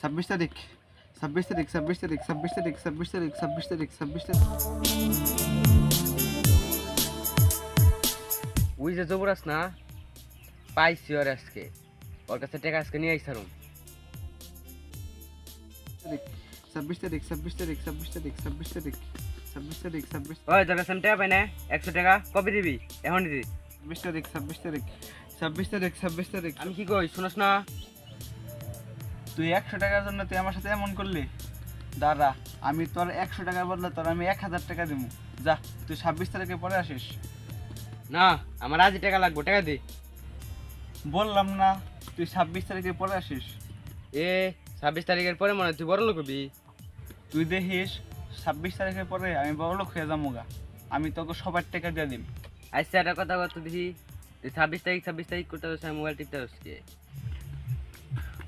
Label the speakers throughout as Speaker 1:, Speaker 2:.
Speaker 1: ছাব্বিশ তারিখ ছাব্বিশ তারিখ ছাব্বিশ তারিখ ছাব্বিশ তারিখ ছাব্বিশ তারিখ ছাব্বিশ তারিখ ছাব্বিশ তারিখ
Speaker 2: ওই যে জবরাস না পাইছি ওর আজকে ওর কাছে টাকা আজকে নিয়ে আইসারুম
Speaker 1: ছাব্বিশ তারিখ ছাব্বিশ তারিখ ছাব্বিশ তারিখ ছাব্বিশ তারিখ ছাব্বিশ তারিখ ছাব্বিশ
Speaker 2: ওই তোর কাছে টাকা পাই না একশো টাকা কবে দিবি এখন দিবি
Speaker 1: ছাব্বিশ তারিখ ছাব্বিশ তারিখ ছাব্বিশ তারিখ ছাব্বিশ তারিখ
Speaker 2: আমি কি কই শুনস না
Speaker 1: তুই একশো টাকার জন্য তুই আমার সাথে এমন করলি? দাদা আমি তোর একশো টাকার বদলে তোর আমি এক হাজার টাকা দিব যা তুই ছাব্বিশ তারিখে পরে আসিস।
Speaker 2: না আমার আজই টাকা লাগবে টাকা দে।
Speaker 1: বললাম না তুই ছাব্বিশ তারিখে পরে আসিস।
Speaker 2: এ ছাব্বিশ তারিখের পরে মনে হয় তুই বড় লোক হবি।
Speaker 1: তুই দেখিস ছাব্বিশ তারিখের পরে আমি বড় লোক হয়ে যাব গা। আমি তোকে সবার টাকা দিয়ে দিম।
Speaker 2: আচ্ছা একটা কথা বলতো দেখি। তুই ছাব্বিশ তারিখ ছাব্বিশ তারিখ করতে পারছিস মোবাইল টিপতে পারছিস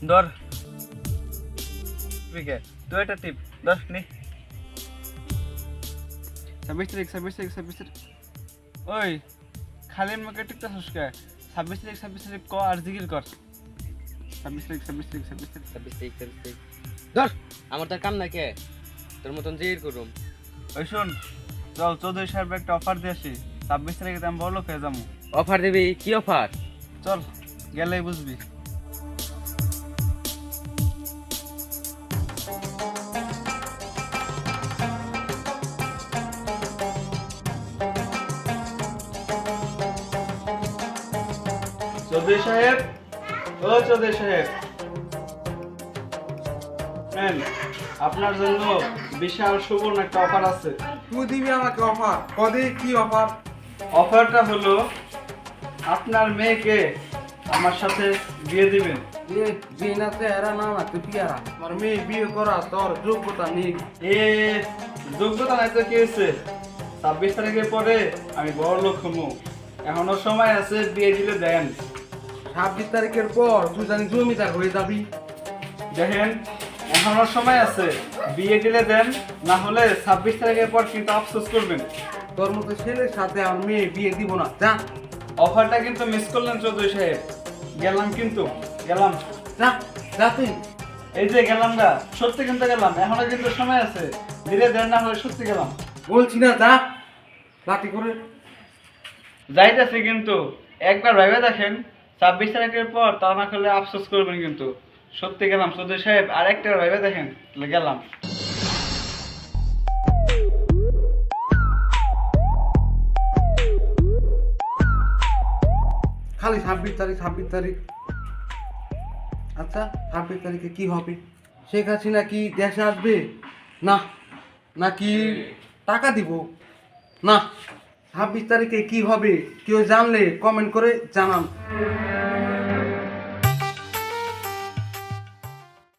Speaker 1: ধর আছে তুই এটা টিপ ধর নি ছাব্বিশ তারিখ ছাব্বিশ তারিখ ছাব্বিশ তারিখ। ওই খালি মুখে টিপতে শুষ্কা ছাব্বিশ তারিখ ছাব্বিশ তারিখ ক আর জিকির কর। ছাব্বিশ তারিখ ছাব্বিশ তারিখ ছাব্বিশ তারিখ।
Speaker 2: ছাব্বিশ তারিখ ছাব্বিশ তারিখ। ধর আমার তার কাম না কে? তোর মতন জির করুম।
Speaker 1: ওই শোন চল চৌধুরী সাহেব একটা অফার দিয়ে আসি। ছাব্বিশ তারিখে আমি বড় লোক যাব।
Speaker 2: অফার দিবি? কি অফার
Speaker 1: চল গেলেই বুঝবি। চৌধুরী সাহেব ও চৌধুরী সাহেব। নেন, আপনার জন্য বিশাল সুবর্ণ একটা অফার আছে।
Speaker 3: তুই দিবি আমাকে অফার? কদে কি অফার?
Speaker 1: অফারটা হলো আপনার মেয়েকে আমার সাথে বিয়ে দিবেন।
Speaker 3: এ জিনাতে এরা না না তুই পিয়ারা আমার মেয়ে বিয়ে করা তোর যোগ্যতা নেই।
Speaker 1: এ যোগ্যতা নাই তো কি হয়েছে? ছাব্বিশ তারিখের পরে আমি বড় লোক হমু এখনও সময় আছে বিয়ে দিলে দেন।
Speaker 3: ছাব্বিশ তারিখের পর তুই জানি জমিদার হয়ে যাবি।
Speaker 1: দেখেন এখনও সময় আছে। বিয়ে দিলে দেন না হলে ছাব্বিশ তারিখের পর কিন্তু আফসোস করবেন।
Speaker 3: তোর মতো ছেলের সাথে আমার মেয়ে বিয়ে দিব না। যা।
Speaker 1: অফারটা কিন্তু মিস করলেন চৌধুরী সাহেব। গেলাম কিন্তু গেলাম।
Speaker 3: যা যা তুই।
Speaker 1: এই যে গেলাম গা সত্যি কিন্তু গেলাম। এখনও কিন্তু সময় আছে। ধীরে দেন না হলে সত্যি গেলাম।
Speaker 3: বলছি না যা। লাঠি করে।
Speaker 1: যাইতেছে কিন্তু। একবার ভেবে দেখেন ছাব্বিশ তারিখের পর তা না করলে আফসোস করবেন কিন্তু। সত্যি গেলাম চৌধুরী সাহেব, আর একটা ভেবে দেখেন, গেলাম।
Speaker 3: খালি ছাব্বিশ তারিখ ছাব্বিশ তারিখ। আচ্ছা ছাব্বিশ তারিখে কি হবে? শেখ হাসিনা কি দেশে আসবে? না নাকি টাকা দিব? না। ছাব্বিশ তারিখে কি হবে কেউ জানলে কমেন্ট করে জানান।